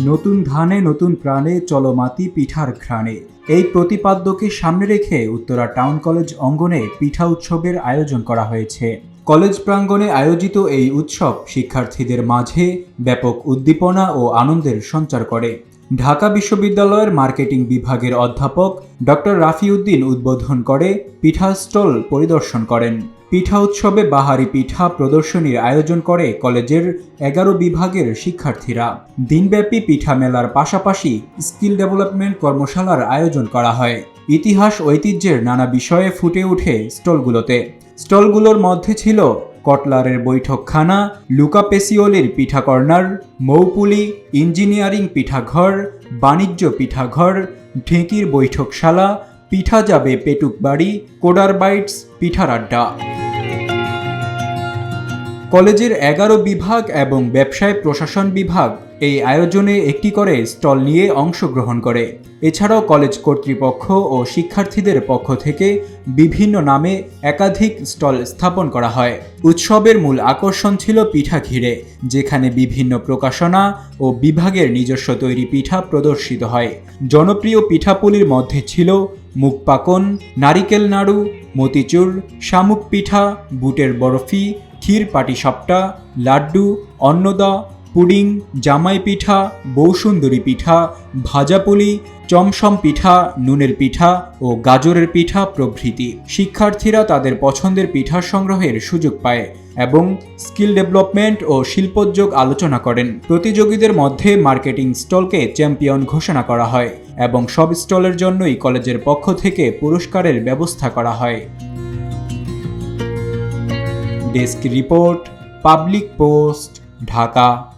নতুন ধানে নতুন প্রাণে চলমাতি পিঠার ঘ্রাণে। এই প্রতিপাদ্যকে সামনে রেখে উত্তরা টাউন কলেজ অঙ্গনে পিঠা উৎসবের আয়োজন করা হয়েছে। কলেজ প্রাঙ্গণে আয়োজিত এই উৎসব শিক্ষার্থীদের মাঝে ব্যাপক উদ্দীপনা ও আনন্দের সঞ্চার করে। ঢাকা বিশ্ববিদ্যালয়ের মার্কেটিং বিভাগের অধ্যাপক ডক্টর রাফিউদ্দিন উদ্বোধন করে পিঠা স্টল পরিদর্শন করেন। পিঠা উৎসবে বাহারি পিঠা প্রদর্শনীর আয়োজন করে কলেজের এগারো বিভাগের শিক্ষার্থীরা। দিনব্যাপী পিঠা মেলার পাশাপাশি স্কিল ডেভেলপমেন্ট কর্মশালার আয়োজন করা হয়। ইতিহাস ঐতিহ্যের নানা বিষয়ে ফুটে ওঠে স্টলগুলোতে। স্টলগুলোর মধ্যে ছিল কটলারের বৈঠকখানা, লুকা পেসিওলির পিঠা কর্নার মৌপুলি, ইঞ্জিনিয়ারিং পিঠাঘর, বাণিজ্য পিঠাঘর, ঢেঁকির বৈঠকশালা, পিঠা যাবে পেটুক বাড়ি কোডার বাইটস পিঠার আড্ডা কলেজের এগারো বিভাগ এবং ব্যবসায় প্রশাসন বিভাগ এই আয়োজনে একটি করে স্টল নিয়ে অংশগ্রহণ করে। এছাড়াও কলেজ কর্তৃপক্ষ ও শিক্ষার্থীদের পক্ষ থেকে বিভিন্ন নামে একাধিক স্টল স্থাপন করা হয়। উৎসবের মূল আকর্ষণ ছিল পিঠা ঘিরে, যেখানে বিভিন্ন প্রকাশনা ও বিভাগের নিজস্ব তৈরি পিঠা প্রদর্শিত হয়। জনপ্রিয় পিঠাপুলির মধ্যে ছিল মুখপাকন নারিকেল নাড়ু, মতিচুর, শামুক পিঠা, বুটের বরফি, ক্ষীর পাটিসাপটা, লাড্ডু, অন্নদা, পুডিং, জামাই পিঠা, বৌসুন্দরী পিঠা ভাজাপুলি চমসম পিঠা, নুনের পিঠা ও গাজরের পিঠা প্রভৃতি। শিক্ষার্থীরা তাদের পছন্দের পিঠা সংগ্রহের সুযোগ পায় এবং স্কিল ডেভেলপমেন্ট ও শিল্পোদ্যোগ আলোচনা করেন। প্রতিযোগীদের মধ্যে মার্কেটিং স্টলকে চ্যাম্পিয়ন ঘোষণা করা হয়। এবং সব স্টলের জন্যই কলেজের পক্ষ থেকে পুরস্কারের ব্যবস্থা করা হয়। Desk report, public post, Dhaka